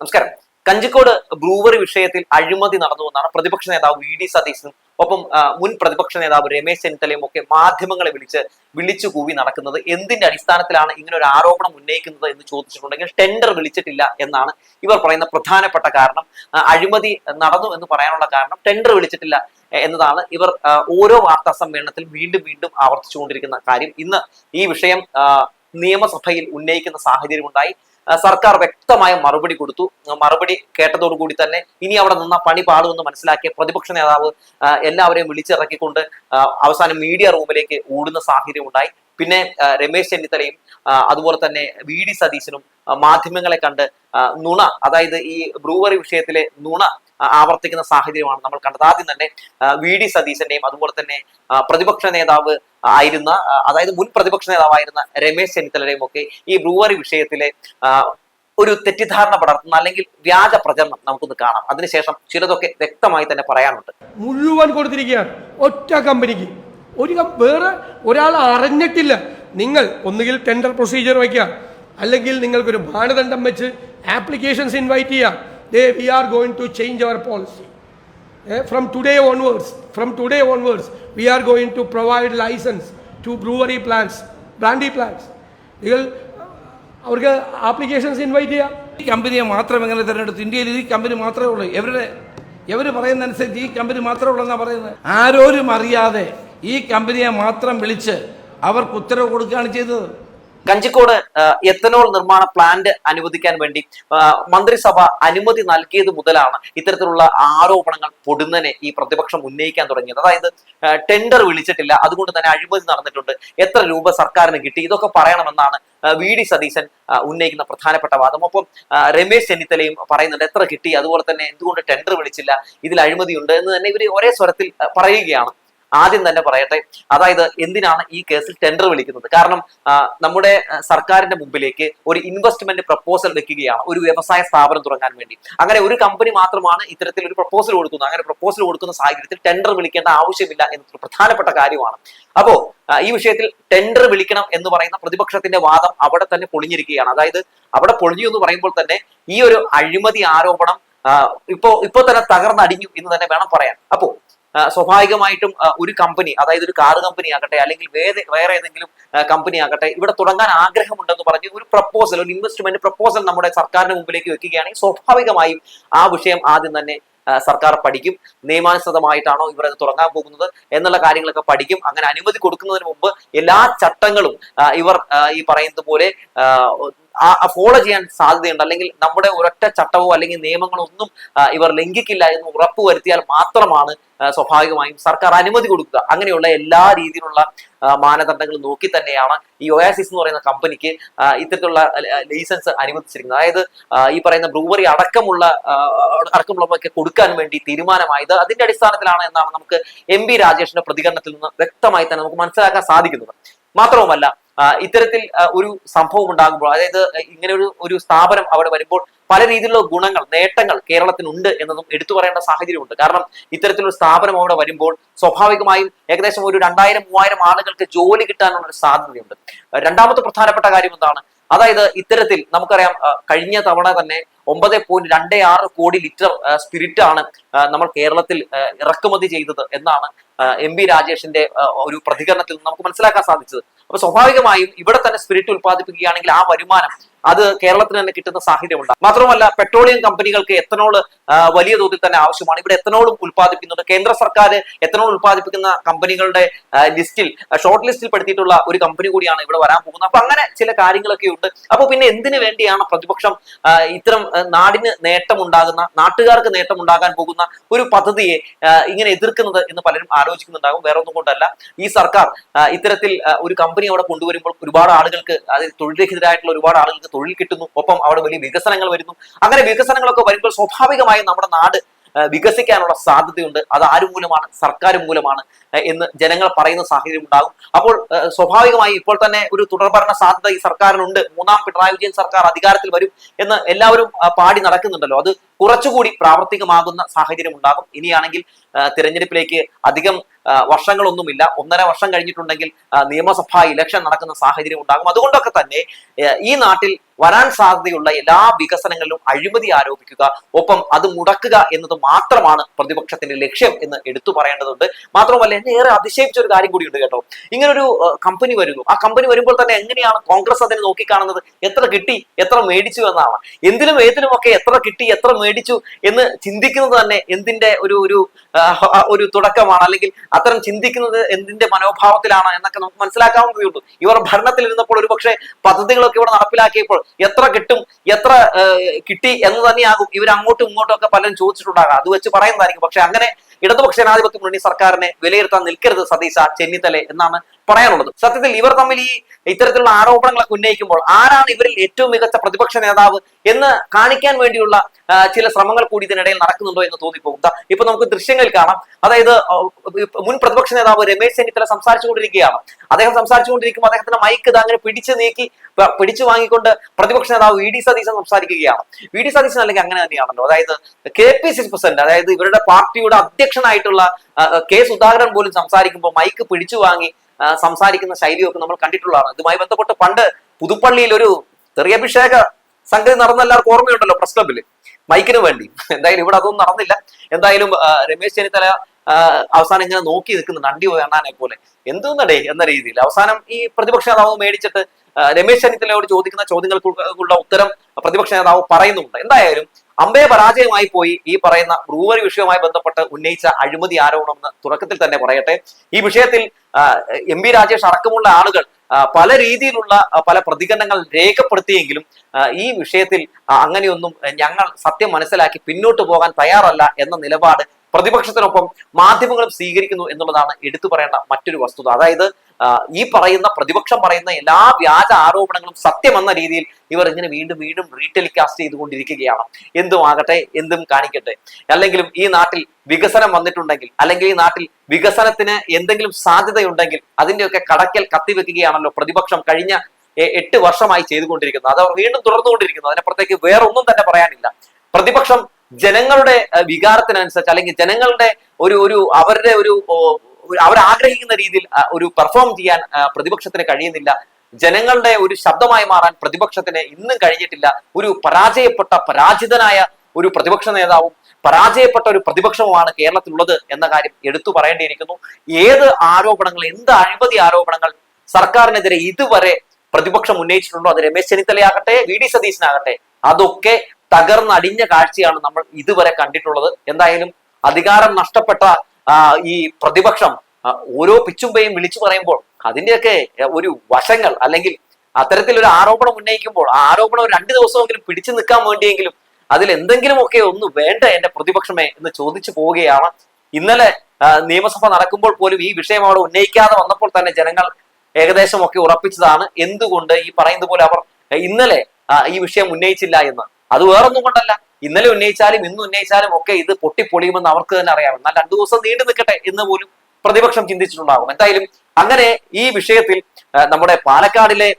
നമസ്കാരം. കഞ്ചിക്കോട് ബ്രൂവറി വിഷയത്തിൽ അഴിമതി നടന്നു എന്നാണ് പ്രതിപക്ഷ നേതാവ് വി ഡി സതീശനും ഒപ്പം മുൻ പ്രതിപക്ഷ നേതാവ് രമേശ് ചെന്നിത്തലയും ഒക്കെ മാധ്യമങ്ങളെ വിളിച്ച് വിളിച്ചു കൂവി നടക്കുന്നത്. എന്തിന്റെ അടിസ്ഥാനത്തിലാണ് ഇങ്ങനെ ഒരു ആരോപണം ഉന്നയിക്കുന്നത് എന്ന് ചോദിച്ചിട്ടുണ്ടെങ്കിൽ ടെൻഡർ വിളിച്ചിട്ടില്ല എന്നാണ് ഇവർ പറയുന്ന പ്രധാനപ്പെട്ട കാരണം. അഴിമതി നടന്നു എന്ന് പറയാനുള്ള കാരണം ടെൻഡർ വിളിച്ചിട്ടില്ല എന്നതാണ് ഇവർ ഓരോ വാർത്താ സമ്മേളനത്തിൽ വീണ്ടും വീണ്ടും ആവർത്തിച്ചുകൊണ്ടിരിക്കുന്ന കാര്യം. ഇന്ന് ഈ വിഷയം നിയമസഭയിൽ ഉന്നയിക്കുന്ന സാഹചര്യമുണ്ടായി. സർക്കാർ വ്യക്തമായ മറുപടി കൊടുത്തു. മറുപടി കേട്ടതോടുകൂടി തന്നെ ഇനി അവിടെ നിന്ന പണി പാടുമെന്ന് മനസ്സിലാക്കിയ പ്രതിപക്ഷ നേതാവ് എല്ലാവരെയും വിളിച്ചിറക്കിക്കൊണ്ട് അവസാനം മീഡിയ റൂമിലേക്ക് ഓടുന്ന സാഹചര്യം ഉണ്ടായി. പിന്നെ രമേശ് ചെന്നിത്തലയും അതുപോലെ തന്നെ വി ഡി സതീശനും മാധ്യമങ്ങളെ കണ്ട് നുണ അതായത് ഈ ബ്രൂവറി വിഷയത്തിലെ നുണ ആവർത്തിക്കുന്ന സാഹചര്യമാണ് നമ്മൾ കണ്ടത്. ആദ്യം തന്നെ വി. ഡി. സതീശന്റെയും അതുപോലെ തന്നെ പ്രതിപക്ഷ നേതാവ് ആയിരുന്ന അതായത് മുൻ പ്രതിപക്ഷ നേതാവായിരുന്ന രമേശ് ചെന്നിത്തലയുടെയും ഒക്കെ ഈ ബ്രൂവറി വിഷയത്തിലെ ഒരു തെറ്റിദ്ധാരണ പടർത്തുന്ന അല്ലെങ്കിൽ വ്യാജ പ്രചരണം നമുക്കൊന്ന് കാണാം. അതിനുശേഷം ചിലതൊക്കെ വ്യക്തമായി തന്നെ പറയാനുണ്ട്. മുഴുവൻ കൊടുത്തിരിക്കുകയാണ്. ഒറ്റ കമ്പനിക്ക്. ഒരു വേറെ ഒരാൾ അറിഞ്ഞിട്ടില്ല. നിങ്ങൾ ഒന്നുകിൽ ടെൻഡർ പ്രൊസീജിയർ വയ്ക്കുക. അല്ലെങ്കിൽ നിങ്ങൾക്കൊരു മാനദണ്ഡം വെച്ച് ആപ്ലിക്കേഷൻസ് ഇൻവൈറ്റ് ചെയ്യുക. They we are going to change our policy from today onwards from today onwards we are going to provide licence to brewery plants brandy plants നിങ്ങൾ അവർക്ക് ആപ്ലിക്കേഷൻസ് ഇൻവൈറ്റ് ചെയ്യാം. ഈ കമ്പനിയെ മാത്രം എങ്ങനെ തിരഞ്ഞെടുത്തു? ഇന്ത്യയിൽ ഈ കമ്പനി മാത്രമേ ഉള്ളൂ. എവരുടെ ഇവർ പറയുന്ന അനുസരിച്ച് ഈ കമ്പനി മാത്രമേ ഉള്ളൂ എന്നാണ് പറയുന്നത്? ആരോരും അറിയാതെ ഈ കമ്പനിയെ മാത്രം വിളിച്ച് അവർക്ക് ഉത്തരവ് കൊടുക്കുകയാണ് ചെയ്തത്. കഞ്ചിക്കോട് എത്തനോൾ നിർമ്മാണ പ്ലാന്റ് അനുവദിക്കാൻ വേണ്ടി മന്ത്രിസഭ അനുമതി നൽകിയത് മുതലാണ് ഇത്തരത്തിലുള്ള ആരോപണങ്ങൾ പൊടുന്നനെ ഈ പ്രതിപക്ഷം ഉന്നയിക്കാൻ തുടങ്ങിയത്. അതായത് ടെൻഡർ വിളിച്ചിട്ടില്ല. അതുകൊണ്ട് തന്നെ അഴിമതി നടന്നിട്ടുണ്ട്. എത്ര രൂപ സർക്കാരിന് കിട്ടി? ഇതൊക്കെ പറയണമെന്നാണ് വി ഡി സതീശൻ ഉന്നയിക്കുന്ന പ്രധാനപ്പെട്ട വാദം. ഒപ്പം രമേശ് ചെന്നിത്തലയും പറയുന്നുണ്ട് എത്ര കിട്ടി? അതുപോലെ തന്നെ എന്തുകൊണ്ട് ടെൻഡർ വിളിച്ചില്ല? ഇതിൽ അഴിമതിയുണ്ട് എന്ന് തന്നെ ഇവർ ഒരേ സ്വരത്തിൽ പറയുകയാണ്. ആദ്യം തന്നെ പറയട്ടെ അതായത് എന്തിനാണ് ഈ കേസിൽ ടെൻഡർ വിളിക്കുന്നത്? കാരണം നമ്മുടെ സർക്കാരിന്റെ മുമ്പിലേക്ക് ഒരു ഇൻവെസ്റ്റ്മെന്റ് പ്രപ്പോസൽ വെക്കുകയാണ് ഒരു വ്യവസായ സ്ഥാപനം തുടങ്ങാൻ വേണ്ടി. അങ്ങനെ ഒരു കമ്പനി മാത്രമാണ് ഇത്തരത്തിൽ ഒരു പ്രപ്പോസൽ കൊടുക്കുന്നത്. അങ്ങനെ പ്രപ്പോസൽ കൊടുക്കുന്ന സാഹചര്യത്തിൽ ടെൻഡർ വിളിക്കേണ്ട ആവശ്യമില്ല എന്നൊരു പ്രധാനപ്പെട്ട കാര്യമാണ്. അപ്പോ ഈ വിഷയത്തിൽ ടെൻഡർ വിളിക്കണം എന്ന് പറയുന്ന പ്രതിപക്ഷത്തിന്റെ വാദം അവിടെ തന്നെ പൊളിഞ്ഞിരിക്കുകയാണ്. അതായത് അവിടെ പൊളിഞ്ഞു എന്ന് പറയുമ്പോൾ തന്നെ ഈ ഒരു അഴിമതി ആരോപണം ഇപ്പോ ഇപ്പോ തന്നെ തകർന്നടിഞ്ഞു എന്ന് തന്നെ വേണം പറയാൻ. അപ്പോ സ്വാഭാവികമായിട്ടും ഒരു കമ്പനി അതായത് ഒരു കാർ കമ്പനി ആകട്ടെ അല്ലെങ്കിൽ വേറെ വേറെ ഏതെങ്കിലും കമ്പനി ആകട്ടെ ഇവിടെ തുടങ്ങാൻ ആഗ്രഹമുണ്ടെന്ന് പറഞ്ഞ് ഒരു പ്രപ്പോസൽ ഒരു ഇൻവെസ്റ്റ്മെന്റ് പ്രപ്പോസൽ നമ്മുടെ സർക്കാരിന്റെ മുമ്പിലേക്ക് വെക്കുകയാണെങ്കിൽ സ്വാഭാവികമായും ആ വിഷയം ആദ്യം തന്നെ സർക്കാർ പഠിക്കും. നിയമാനുസൃതമായിട്ടാണോ ഇവർ അത് തുടങ്ങാൻ പോകുന്നത് എന്നുള്ള കാര്യങ്ങളൊക്കെ പഠിക്കും. അങ്ങനെ അനുമതി കൊടുക്കുന്നതിന് മുമ്പ് എല്ലാ ചട്ടങ്ങളും ഇവർ ഈ പറയുന്നത് പോലെ ഫോളോ ചെയ്യാൻ സാധ്യതയുണ്ട്. അല്ലെങ്കിൽ നമ്മുടെ ഒരൊറ്റ ചട്ടവോ അല്ലെങ്കിൽ നിയമങ്ങളോ ഒന്നും ഇവർ ലംഘിക്കില്ല എന്ന് ഉറപ്പുവരുത്തിയാൽ മാത്രമാണ് ആ, സ്വാഭാവികമായും സർക്കാർ അനുമതി കൊടുക്കുക. അങ്ങനെയുള്ള എല്ലാ രീതിയിലുള്ള ആ, മാനദണ്ഡങ്ങൾ നോക്കി തന്നെയാണ് ഈ ഒയാസിസ് എന്ന് പറയുന്ന കമ്പനിക്ക് ആ, ഇത്തരത്തിലുള്ള ലൈസൻസ് അനുവദിച്ചിരിക്കുന്നത്. അതായത് ഈ പറയുന്ന ബ്രൂവറി അടക്കമുള്ള അടക്കമുള്ളവർക്ക് കൊടുക്കാൻ വേണ്ടി തീരുമാനമായത് അതിന്റെ അടിസ്ഥാനത്തിലാണ് എന്നാണ് നമുക്ക് എം ബി രാജേഷിന്റെ പ്രതികരണത്തിൽ നിന്ന് വ്യക്തമായി തന്നെ നമുക്ക് മനസ്സിലാക്കാൻ സാധിക്കുന്നത്. മാത്രവുമല്ല ആ, ഇത്തരത്തിൽ ഒരു സംഭവം ഉണ്ടാകുമ്പോൾ അതായത് ഇങ്ങനെ ഒരു ഒരു സ്ഥാപനം അവിടെ വരുമ്പോൾ പല രീതിയിലുള്ള ഗുണങ്ങൾ നേട്ടങ്ങൾ കേരളത്തിനുണ്ട് എന്നതും എടുത്തു പറയേണ്ട സാഹചര്യമുണ്ട്. കാരണം ഇത്തരത്തിലൊരു സ്ഥാപനം അവിടെ വരുമ്പോൾ സ്വാഭാവികമായും ഏകദേശം ഒരു രണ്ടായിരം മൂവായിരം ആളുകൾക്ക് ജോലി കിട്ടാനുള്ള ഒരു സാധ്യതയുണ്ട്. രണ്ടാമത്തെ പ്രധാനപ്പെട്ട കാര്യം എന്താണ്? അതായത് ഇത്തരത്തിൽ നമുക്കറിയാം കഴിഞ്ഞ തവണ തന്നെ ഒമ്പത് പോയിന്റ് രണ്ടേ ആറ് കോടി ലിറ്റർ സ്പിരിറ്റ് ആണ് നമ്മൾ കേരളത്തിൽ ഇറക്കുമതി ചെയ്തത് എന്നാണ് എം ബി രാജേഷിന്റെ ഒരു പ്രതികരണത്തിൽ നമുക്ക് മനസ്സിലാക്കാൻ സാധിച്ചത്. അപ്പൊ സ്വാഭാവികമായും ഇവിടെ തന്നെ സ്പിരിറ്റ് ഉത്പാദിപ്പിക്കുകയാണെങ്കിൽ ആ വരുമാനം അത് കേരളത്തിന് തന്നെ കിട്ടുന്ന സാഹചര്യമുണ്ട്. മാത്രമല്ല പെട്രോളിയം കമ്പനികൾക്ക് എത്തനോൾ വലിയ തോതിൽ തന്നെ ആവശ്യമാണ്. ഇവിടെ എത്തനോളും ഉൽപ്പാദിപ്പിക്കുന്നുണ്ട്. കേന്ദ്ര സർക്കാർ എത്തനോൾ ഉൽപ്പാദിപ്പിക്കുന്ന കമ്പനികളുടെ ലിസ്റ്റിൽ ഷോർട്ട് ലിസ്റ്റിൽ പെടുത്തിയിട്ടുള്ള ഒരു കമ്പനി കൂടിയാണ് ഇവിടെ വരാൻ പോകുന്നത്. അപ്പൊ അങ്ങനെ ചില കാര്യങ്ങളൊക്കെ ഉണ്ട്. അപ്പൊ പിന്നെ എന്തിനു വേണ്ടിയാണ് പ്രതിപക്ഷം ഇത്തരം നാടിന് നേട്ടമുണ്ടാകുന്ന നാട്ടുകാർക്ക് നേട്ടമുണ്ടാകാൻ പോകുന്ന ഒരു പദ്ധതിയെ ഇങ്ങനെ എതിർക്കുന്നത് എന്ന് പലരും ആലോചിക്കുന്നുണ്ടാകും. വേറെ ഒന്നും കൊണ്ടല്ല. ഈ സർക്കാർ ഇത്തരത്തിൽ ഒരു കമ്പനി അവിടെ കൊണ്ടുവരുമ്പോൾ ഒരുപാട് ആളുകൾക്ക് അതായത് തൊഴിൽരഹിതരായിട്ടുള്ള ഒരുപാട് ആളുകൾക്ക് തൊഴിൽ കിട്ടുന്നു. ഒപ്പം അവിടെ വലിയ വികസനങ്ങൾ വരുന്നു. അങ്ങനെ വികസനങ്ങളൊക്കെ വരുമ്പോൾ സ്വാഭാവികമായും നമ്മുടെ നാട് വികസിക്കാനുള്ള സാധ്യതയുണ്ട്. അത് ആരും മൂലമാണ്? സർക്കാർ മൂലമാണ് എന്ന് ജനങ്ങൾ പറയുന്ന സാഹചര്യം ഉണ്ടാകും. അപ്പോൾ സ്വാഭാവികമായി ഇപ്പോൾ തന്നെ ഒരു തുടർഭരണ സാധ്യത ഈ സർക്കാരിനുണ്ട്. മൂന്നാം പിണറായി വിജയൻ സർക്കാർ അധികാരത്തിൽ വരും എന്ന് എല്ലാവരും പാടി നടക്കുന്നുണ്ടല്ലോ. അത് കുറച്ചുകൂടി പ്രാവർത്തികമാകുന്ന സാഹചര്യം ഉണ്ടാകും ഇനിയാണെങ്കിൽ തിരഞ്ഞെടുപ്പിലേക്ക് അധികം വർഷങ്ങളൊന്നുമില്ല. ഒന്നര വർഷം കഴിഞ്ഞിട്ടുണ്ടെങ്കിൽ നിയമസഭാ ഇലക്ഷൻ നടക്കുന്ന സാഹചര്യം ഉണ്ടാകും. അതുകൊണ്ടൊക്കെ തന്നെ ഈ നാട്ടിൽ വരാൻ സാധ്യതയുള്ള എല്ലാ വികസനങ്ങളിലും അഴിമതി ആരോപിക്കുക ഒപ്പം അത് മുടക്കുക എന്നത് മാത്രമാണ് പ്രതിപക്ഷത്തിന്റെ ലക്ഷ്യം എന്ന് എടുത്തു പറയേണ്ടതുണ്ട്. മാത്രമല്ല എന്നെ ഏറെ അതിശയിപ്പിച്ച ഒരു കാര്യം കൂടിയുണ്ട് കേട്ടോ. ഇങ്ങനൊരു കമ്പനി വരുന്നു. ആ കമ്പനി വരുമ്പോൾ തന്നെ എങ്ങനെയാണ് കോൺഗ്രസ് അതിനെ നോക്കിക്കാണുന്നത്? എത്ര കിട്ടി? എത്ര മേടിച്ചു എന്നാണ്. എന്തിനും ഏതിനുമൊക്കെ എത്ര കിട്ടി എത്ര മേടിച്ചു എന്ന് ചിന്തിക്കുന്നത് തന്നെ എന്തിന്റെ ഒരു ഒരു ഒരു തുടക്കമാണ്. അല്ലെങ്കിൽ അത്തരം ചിന്തിക്കുന്നത് എന്തിന്റെ മനോഭാവത്തിലാണ് എന്നൊക്കെ നമുക്ക് മനസ്സിലാക്കാവുന്നതേ ഉള്ളൂ. ഇവർ ഭരണത്തിൽ ഇരുന്നപ്പോൾ ഒരു പക്ഷേ പദ്ധതികളൊക്കെ ഇവിടെ നടപ്പിലാക്കിയപ്പോൾ എത്ര കിട്ടും എത്ര കിട്ടി എന്ന് തന്നെയാകും ഇവർ അങ്ങോട്ടും ഇങ്ങോട്ടും ഒക്കെ പലരും ചോദിച്ചിട്ടുണ്ടാകാം. അത് വെച്ച് പറയുന്നതായിരിക്കും. പക്ഷെ അങ്ങനെ ഇടതുപക്ഷ ജനാധിപത്യ മുന്നണി സർക്കാരിനെ വിലയിരുത്താൻ നിൽക്കരുത് സതീശ ചെന്നിത്തല എന്നാണ് പറയാനുള്ളത്. സത്യത്തിൽ ഇവർ തമ്മിൽ ഈ ഇത്തരത്തിലുള്ള ആരോപണങ്ങളൊക്കെ ഉന്നയിക്കുമ്പോൾ ആരാണ് ഇവരിൽ ഏറ്റവും മികച്ച പ്രതിപക്ഷ നേതാവ് എന്ന് കാണിക്കാൻ വേണ്ടിയുള്ള ചില ശ്രമങ്ങൾ കൂടി ഇതിനിടയിൽ നടക്കുന്നുണ്ടോ എന്ന് തോന്നിപ്പോകും. ഇപ്പൊ നമുക്ക് ദൃശ്യങ്ങളിൽ കാണാം. അതായത് മുൻ പ്രതിപക്ഷ നേതാവ് രമേശ് ചെന്നിത്തല സംസാരിച്ചുകൊണ്ടിരിക്കുകയാണ്. അദ്ദേഹം സംസാരിച്ചുകൊണ്ടിരിക്കുമ്പോൾ അദ്ദേഹത്തിന്റെ മൈക്ക് അങ്ങനെ പിടിച്ചു നീക്കി പിടിച്ചു വാങ്ങിക്കൊണ്ട് പ്രതിപക്ഷ നേതാവ് വി ഡി സതീശൻ സംസാരിക്കുകയാണ്. വി ഡി സതീശൻ അല്ലെങ്കിൽ അങ്ങനെ തന്നെയാണല്ലോ. അതായത് കെ പി സി പ്രസിഡന്റ് അതായത് ഇവരുടെ പാർട്ടിയുടെ അധ്യക്ഷനായിട്ടുള്ള കെ സുധാകരൻ പോലും സംസാരിക്കുമ്പോൾ മൈക്ക് പിടിച്ചു വാങ്ങി സംസാരിക്കുന്ന ശൈലിയൊക്കെ നമ്മൾ കണ്ടിട്ടുള്ളതാണ്. ഇതുമായി ബന്ധപ്പെട്ട് പണ്ട് പുതുപ്പള്ളിയിൽ ഒരു തെറിയഭിഷേക സംഗതി നടന്ന എല്ലാവർക്കും ഓർമ്മയുണ്ടല്ലോ പ്രസ് ക്ലബിൽ മൈക്കിന് വേണ്ടി. എന്തായാലും ഇവിടെ അതൊന്നും നടന്നില്ല. എന്തായാലും രമേശ് ചെന്നിത്തല അവസാനം ഇങ്ങനെ നോക്കി നിൽക്കുന്നുണ്ട് അണ്ടി അണ്ണാനെ പോലെ. എന്തുന്നടേ എന്ന രീതിയിൽ? അവസാനം ഈ പ്രതിപക്ഷ നേതാവ് മേടിച്ചിട്ട് രമേശ് ചെന്നിത്തലയോട് ചോദിക്കുന്ന ചോദ്യങ്ങൾക്കുള്ള ഉത്തരം പ്രതിപക്ഷ നേതാവ് പറയുന്നുണ്ട് എന്തായാലും അമ്പേ പരാജയമായി പോയി ഈ പറയുന്ന ബ്രൂവറി വിഷയവുമായി ബന്ധപ്പെട്ട് ഉന്നയിച്ച അഴിമതി ആരോപണം എന്ന് തുടക്കത്തിൽ തന്നെ പറയട്ടെ. ഈ വിഷയത്തിൽ എം പി രാജേഷ് അടക്കമുള്ള ആളുകൾ പല രീതിയിലുള്ള പല പ്രതികരണങ്ങൾ രേഖപ്പെടുത്തിയെങ്കിലും ഈ വിഷയത്തിൽ അങ്ങനെയൊന്നും ഞങ്ങൾ സത്യം മനസ്സിലാക്കി പിന്നോട്ട് പോകാൻ തയ്യാറല്ല എന്ന നിലപാട് പ്രതിപക്ഷത്തിനൊപ്പം മാധ്യമങ്ങളും സ്വീകരിക്കുന്നു എന്നുള്ളതാണ് എടുത്തു പറയേണ്ട മറ്റൊരു വസ്തുത. അതായത് ഈ പറയുന്ന പ്രതിപക്ഷം പറയുന്ന എല്ലാ വ്യാജ ആരോപണങ്ങളും സത്യമെന്ന രീതിയിൽ ഇവർ ഇങ്ങനെ വീണ്ടും വീണ്ടും റീടെലികാസ്റ്റ് ചെയ്തുകൊണ്ടിരിക്കുകയാണ്. എന്തും ആകട്ടെ എന്തും കാണിക്കട്ടെ. അല്ലെങ്കിലും ഈ നാട്ടിൽ വികസനം വന്നിട്ടുണ്ടെങ്കിൽ അല്ലെങ്കിൽ ഈ നാട്ടിൽ വികസനത്തിന് എന്തെങ്കിലും സാധ്യതയുണ്ടെങ്കിൽ അതിന്റെയൊക്കെ കടക്കൽ കത്തിവെക്കുകയാണല്ലോ പ്രതിപക്ഷം കഴിഞ്ഞ എട്ട് വർഷമായി ചെയ്തുകൊണ്ടിരിക്കുന്നത്. അത് അവർ വീണ്ടും തുടർന്നുകൊണ്ടിരിക്കുന്നു. അതിനപ്പുറത്തേക്ക് വേറൊന്നും തന്നെ പറയാനില്ല. പ്രതിപക്ഷം ജനങ്ങളുടെ വികാരത്തിനനുസരിച്ച് അല്ലെങ്കിൽ ജനങ്ങളുടെ ഒരു ഒരു അവരുടെ ഒരു അവർ ആഗ്രഹിക്കുന്ന രീതിയിൽ ഒരു പെർഫോം ചെയ്യാൻ പ്രതിപക്ഷത്തിന് കഴിയുന്നില്ല. ജനങ്ങളുടെ ഒരു ശബ്ദമായി മാറാൻ പ്രതിപക്ഷത്തിന് ഇന്നും കഴിഞ്ഞിട്ടില്ല. ഒരു പരാജയപ്പെട്ട പരാജിതനായ ഒരു പ്രതിപക്ഷ നേതാവും പരാജയപ്പെട്ട ഒരു പ്രതിപക്ഷവുമാണ് കേരളത്തിലുള്ളത് എന്ന കാര്യം എടുത്തു പറയേണ്ടിയിരിക്കുന്നു. ഏത് ആരോപണങ്ങൾ എന്ത് അഴിമതി ആരോപണങ്ങൾ സർക്കാരിനെതിരെ ഇതുവരെ പ്രതിപക്ഷം ഉന്നയിച്ചിട്ടുണ്ടോ? അത് രമേശ് ചെന്നിത്തലയാകട്ടെ വി. ഡി. സതീശനാകട്ടെ. അതൊക്കെ തകർന്നടിഞ്ഞ കാഴ്ചയാണ് നമ്മൾ ഇതുവരെ കണ്ടിട്ടുള്ളത്. എന്തായാലും അധികാരം നഷ്ടപ്പെട്ട ഈ പ്രതിപക്ഷം ഓരോ പിച്ചുമ്പയും വിളിച്ചു പറയുമ്പോൾ അതിന്റെയൊക്കെ ഒരു വശങ്ങൾ അല്ലെങ്കിൽ അത്തരത്തിലൊരു ആരോപണം ഉന്നയിക്കുമ്പോൾ ആ ആരോപണം രണ്ട് ദിവസമെങ്കിലും പിടിച്ചു നിൽക്കാൻ വേണ്ടിയെങ്കിലും അതിൽ എന്തെങ്കിലുമൊക്കെ ഒന്ന് വേണ്ട എന്റെ പ്രതിപക്ഷമേ എന്ന് ചോദിച്ചു പോവുകയാണ്. ഇന്നലെ നിയമസഭ നടക്കുമ്പോൾ പോലും ഈ വിഷയം അവിടെ ഉന്നയിക്കാതെ വന്നപ്പോൾ തന്നെ ജനങ്ങൾ ഏകദേശമൊക്കെ ഉറപ്പിച്ചതാണ്. എന്തുകൊണ്ട് ഈ പറയുന്നത് പോലെ അവർ ഇന്നലെ ഈ വിഷയം ഉന്നയിച്ചില്ല എന്ന്. അത് വേറൊന്നും കൊണ്ടല്ല. ഇന്നലെ ഉന്നയിച്ചാലും ഇന്ന് ഉന്നയിച്ചാലും ഒക്കെ ഇത് പൊട്ടിപ്പൊളിയുമെന്ന് അവർക്ക് തന്നെ അറിയാം. എന്നാൽ രണ്ടു ദിവസം നീണ്ടു നിൽക്കട്ടെ എന്ന് പോലും പ്രതിപക്ഷം ചിന്തിച്ചിട്ടുണ്ടാകും. എന്തായാലും അങ്ങനെ ഈ വിഷയത്തിൽ നമ്മുടെ പാലക്കാടിലെ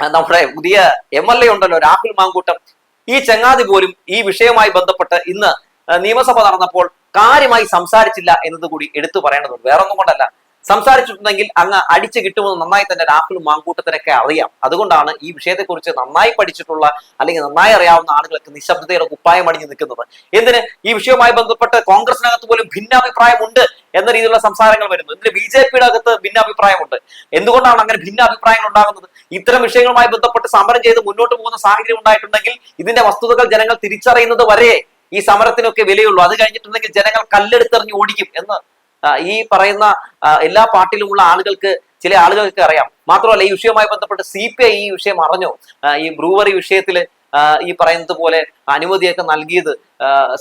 നമ്മുടെ പുതിയ എം എൽ എ ഉണ്ടല്ലോ രാഹുൽ മാങ്കൂട്ടം. ഈ ചങ്ങാതി പോലും ഈ വിഷയവുമായി ബന്ധപ്പെട്ട് ഇന്ന് നിയമസഭ നടന്നപ്പോൾ കാര്യമായി സംസാരിച്ചില്ല എന്നത് കൂടി എടുത്തു പറയേണ്ടതുണ്ട്. വേറൊന്നും കൊണ്ടല്ല. സംസാരിച്ചിട്ടുണ്ടെങ്കിൽ അങ്ങ് അടിച്ചു കിട്ടുമെന്ന് നന്നായി തന്നെ രാഹുൽ മാങ്കൂട്ടത്തിനൊക്കെ അറിയാം. അതുകൊണ്ടാണ് ഈ വിഷയത്തെക്കുറിച്ച് നന്നായി പഠിച്ചിട്ടുള്ള അല്ലെങ്കിൽ നന്നായി അറിയാവുന്ന ആളുകളൊക്കെ നിശബ്ദതയുടെ കുപ്പായം അടിഞ്ഞു നിൽക്കുന്നത്. എന്തിന്? ഈ വിഷയവുമായി ബന്ധപ്പെട്ട് കോൺഗ്രസിനകത്ത് പോലും ഭിന്നാഭിപ്രായമുണ്ട് എന്ന രീതിയിലുള്ള സംസാരങ്ങൾ വരുന്നു ഇതിന് ബി ജെ പിയുടെ അകത്ത് ഭിന്നാഭിപ്രായമുണ്ട്. എന്തുകൊണ്ടാണ് അങ്ങനെ ഭിന്നാഭിപ്രായങ്ങൾ ഉണ്ടാകുന്നത്? ഇത്തരം വിഷയങ്ങളുമായി ബന്ധപ്പെട്ട് സമരം ചെയ്ത് മുന്നോട്ട് പോകുന്ന സാഹചര്യം ഉണ്ടായിട്ടുണ്ടെങ്കിൽ ഇതിന്റെ വസ്തുതകൾ ജനങ്ങൾ തിരിച്ചറിയുന്നത് വരെ ഈ സമരത്തിനൊക്കെ വിലയുള്ളൂ. അത് കഴിഞ്ഞിട്ടുണ്ടെങ്കിൽ ജനങ്ങൾ കല്ലെടുത്തെറിഞ്ഞ് ഓടിക്കും എന്ന് ഈ പറയുന്ന എല്ലാ പാർട്ടിയിലുമുള്ള ആളുകൾക്ക് ചില ആളുകൾക്ക് അറിയാം. മാത്രമല്ല ഈ വിഷയവുമായി ബന്ധപ്പെട്ട് സി പി ഐ ഈ വിഷയം അറിഞ്ഞു. ഈ ബ്രൂവറി വിഷയത്തിൽ ഈ പറയുന്നത് പോലെ അനുമതിയൊക്കെ നൽകിയത്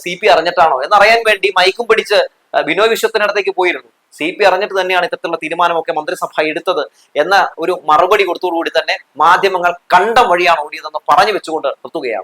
സി പി അറിഞ്ഞിട്ടാണോ? എന്നറിയാൻ വേണ്ടി മൈക്കും പിടിച്ച് ബിനോയ് വിശ്വത്തിനടുത്തേക്ക് പോയിരുന്നു. സി പി അറിഞ്ഞിട്ട് തന്നെയാണ് ഇത്തരത്തിലുള്ള തീരുമാനമൊക്കെ മന്ത്രിസഭ എടുത്തത് എന്ന ഒരു മറുപടി കൊടുത്തോടുകൂടി തന്നെ മാധ്യമങ്ങൾ കണ്ടം വഴിയാണ് ഓടിയതെന്ന് പറഞ്ഞു വെച്ചുകൊണ്ട് നിർത്തുകയാണ്.